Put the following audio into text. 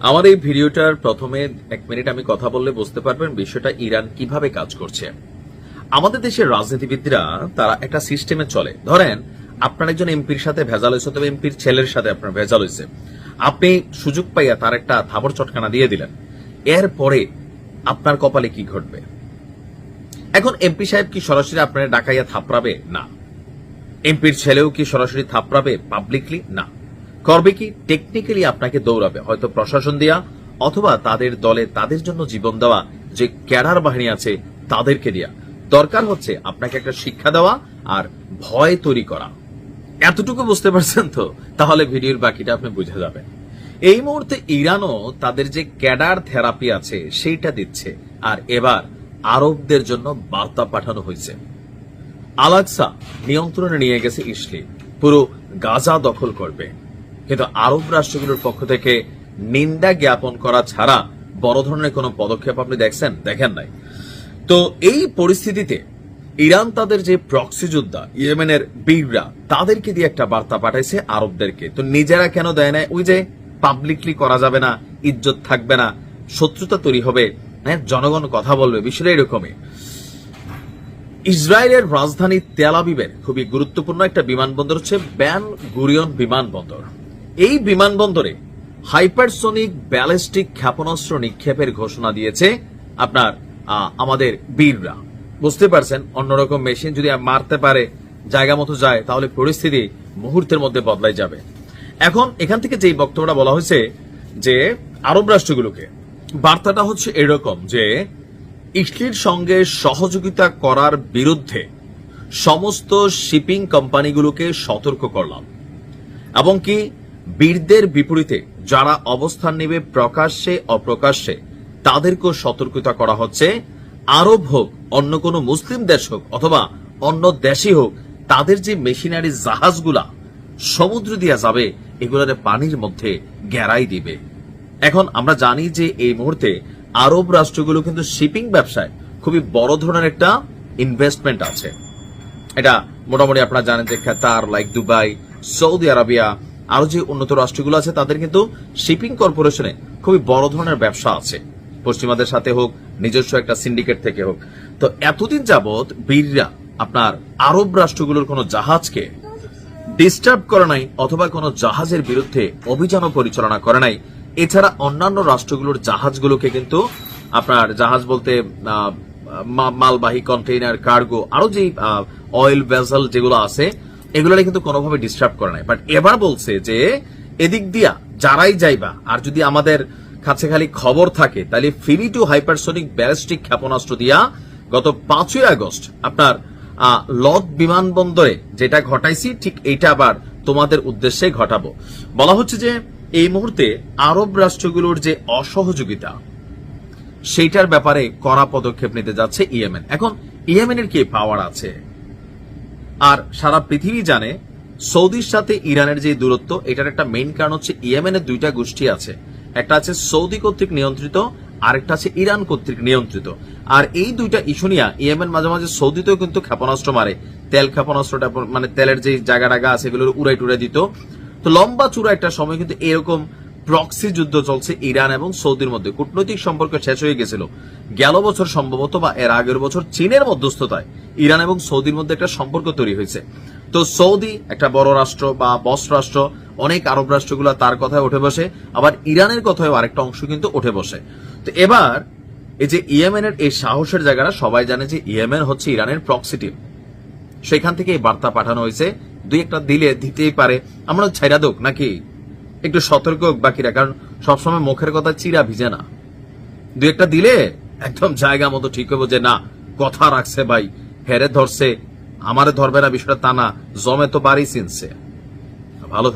আমার এই ভিডিওটার প্রথমে এক মিনিট আমি কথা বললে বুঝতে পারবেন বিষয়টা ইরান কীভাবে কাজ করছে। আমাদের দেশের রাজনীতিবিদরা, তারা একটা সিস্টেমে চলে। ধরেন, আপনার একজন এমপির সাথে ভেজাল হয়েছে তবে এমপির ছেলের সাথে আপনার ভেজাল হয়েছে। আপনি সুযোগ পাইয়া তার একটা থাবর চটকানা দিয়ে দিলেন। এরপরে আপনার কপালে কি ঘটবে? এখন এমপি সাহেব কি সরাসরি আপনার ডাকাইয়া থাপড়াবে? না। এমপির ছেলেও কি সরাসরি থাপড়াবে পাবলিকলি না। করবে কি? টেকনিক্যালি আপনাকে দৌড়াবে। হয়তো প্রশাসন দেয়া, অথবা তাদের দলে তাদের জন্য জীবন দেওয়া যে ক্যাডার বাহিনী আছে, তাদেরকে দেয়া। দরকার হচ্ছে আপনাকে একটা শিক্ষা দেওয়া আর ভয় তৈরি করা। এতটুকু বুঝতে পারছেন তো? তাহলে ভিডিওর বাকিটা আপনি বুঝে যাবেন। এই মুহূর্তে ইরানও তাদের যে ক্যাডার থেরাপি আছে, সেইটা দিচ্ছে। আর এবার আরবদের জন্য বার্তা পাঠানো হয়েছে। আলাক্সা নিয়ন্ত্রণে নিয়ে গেছে ইসলি পুরো গাজা দখল করবে। কিন্তু আরব রাষ্ট্রগুলোর পক্ষ থেকে নিন্দা জ্ঞাপন করা ছাড়া বড় ধরনের কোনো পদক্ষেপ আপনি দেখছেন? দেখেন নাই। তো এই পরিস্থিতিতে ইরান তাদের যে প্রক্সি যোদ্ধা, ইয়েমেনের বীররা, তাদেরকে দিয়ে একটা বার্তা পাঠাইছে আরবদেরকে। তো নিজেরা কেন দেয় না ওই যে পাবলিকলি করা যাবে না, ইজ্জত থাকবে না, শত্রুতা তৈরি হবে হ্যাঁ জনগণ কথা বলবে, বিষয়টা এরকমই। ইসরায়েলের রাজধানী তেলাবিবের খুবই গুরুত্বপূর্ণ একটা বিমানবন্দর হচ্ছে ব্যান গুরিয়ন বিমানবন্দর। এই বিমানবন্দরে হাইপারসোনিক ব্যালিস্টিক ক্ষেপণাস্ত্র নিক্ষেপের ঘোষণা দিয়েছে আপনার আমাদের বীররা। বুঝতে পারছেন, অন্যরকম মেশিন যদি মারতে পারে, জায়গা মতো যায়, তাহলে পরিস্থিতি মুহূর্তের মধ্যে বদলাই যাবে। এখন এখান থেকে যেই বক্তব্যটা বলা হয়েছে যে, আরব রাষ্ট্রগুলোকে, বার্তাটা হচ্ছে এরকম যে ইটলির সঙ্গে সহযোগিতা করার বিরুদ্ধে সমস্ত শিপিং কোম্পানিগুলোকে সতর্ক করলাম। এবং কি বীরদের বিপরীতে যারা অবস্থান নেবে প্রকাশ্যে, অপ্রকাশ্যে, তাদেরকেও সতর্কতা করা হচ্ছে। আরব হোক, অন্য কোনো মুসলিম দেশ হোক, অথবা অন্য দেশই হোক, তাদের যে মেশিনারি জাহাজগুলা সমুদ্র দিয়া যাবে, এগুলারে পানির মধ্যে গেরাই দিবে। এখন আমরা জানি যে এই মুহূর্তে আরব রাষ্ট্রগুলো কিন্তু শিপিং ব্যবসায় খুবই বড় ধরনের একটা ইনভেস্টমেন্ট আছে। এটা মোটামুটি আপনারা জানেন যে Qatar like Dubai Saudi Arabia আরও যে উন্নত রাষ্ট্রগুলো আছে, তাদের কিন্তু শিপিং কর্পোরেশনে খুবই বড় ধরনের ব্যবসা আছে। পশ্চিমাদের সাথে হোক, নিজস্ব একটা সিন্ডিকেট থেকে হোক। তো এতদিন যাবৎ বীররা আপনার আরব রাষ্ট্রগুলোর কোনো জাহাজকে ডিস্টার্ব করে নাই অথবা কোনো জাহাজের বিরুদ্ধে অভিযানও পরিচালনা করে নাই। এছাড়া অন্যান্য রাষ্ট্রগুলোর জাহাজগুলোকে কিন্তু আপনার জাহাজ বলতে মালবাহী কন্টেইনার কার্গো আরও যে অয়েল ভেসেল যেগুলো আছে এগুলোরে কিন্তু কোনোভাবে ডিস্টার্ব করে নাই। বাট এবার বলছে যে, এদিক দিয়া যারাই যাইবা, আর যদি আমাদের কাছে খালি খবর থাকে, তাহলে ফিরি টু হাইপারসোনিক ব্যালিস্টিক ক্ষেপণাস্ত্র দিয়া গত পাঁচই আগস্ট আপনার লদ বিমানবন্দরে যেটা ঘটাইছি, ঠিক এইটা আবার তোমাদের উদ্দেশ্যে ঘটাবো। বলা হচ্ছে যে, এই মুহূর্তে আরব রাষ্ট্রগুলোর যে অসহযোগিতা, সেইটার ব্যাপারে কড়া পদক্ষেপ নিতে যাচ্ছে ইয়েমেন। এখন, ইয়েমেনের কি পাওয়ার আছে? আর সারা পৃথিবী জানে সৌদির সাথে ইরানের যে দূরত্ব, এটার একটা মেইন কারণ হচ্ছে ইয়েমেনের দুইটা গোষ্ঠী আছে। একটা আছে সৌদি কর্তৃক নিয়ন্ত্রিত, আরেকটা আছে ইরান কর্তৃক নিয়ন্ত্রিত। আর এই দুইটা ইস্যু নিয়ে ইয়েমেন মাঝে মাঝে সৌদিতেও কিন্তু ক্ষেপণাস্ত্র মারে। তেল ক্ষেপণাস্ত্রটা মানে তেলের যে জায়গা টাগা আছে এগুলো উড়াই টুড়াই দিত। তো লম্বা চূড়া একটা সময় কিন্তু এরকম প্রক্সি যুদ্ধ চলছে ইরান এবং সৌদির মধ্যে। কূটনৈতিক সম্পর্ক শেষ হয়ে গেছিল। গেল বছর সম্ভবত বা এর আগের বছর চীনের মধ্যস্থতায় ইরান এবং সৌদির মধ্যে একটা সম্পর্ক তৈরি হয়েছে। তো সৌদি, একটা বড় রাষ্ট্র বা বস রাষ্ট্র, অনেক আরব রাষ্ট্রগুলো তার কথায় উঠে বসে, আবার ইরানের কথায় আরেকটা অংশ কিন্তু উঠে বসে। তো এবার এই যে ইয়েমেনের এই সাহসের জায়গাটা, সবাই জানে যে ইয়েমেন হচ্ছে ইরানের প্রক্সিটিভ সেখান থেকে এই বার্তা পাঠানো হয়েছে। দুই একটা দিলে দিতেই পারে। আমরা ছাইরা দোক নাকি? একটু সতর্ক বাকিরা, কারণ সবসময় মুখের কথা চিরা ভিজে না। দু একটা দিলে একদম জায়গা মতো ঠিক হব যে, না, কথা রাখছে ভাই, হেরে ধরছে, আমারে ধরবে না, বিষয়টা তা না, জমে তো বাড়ি চিনছে। ভালো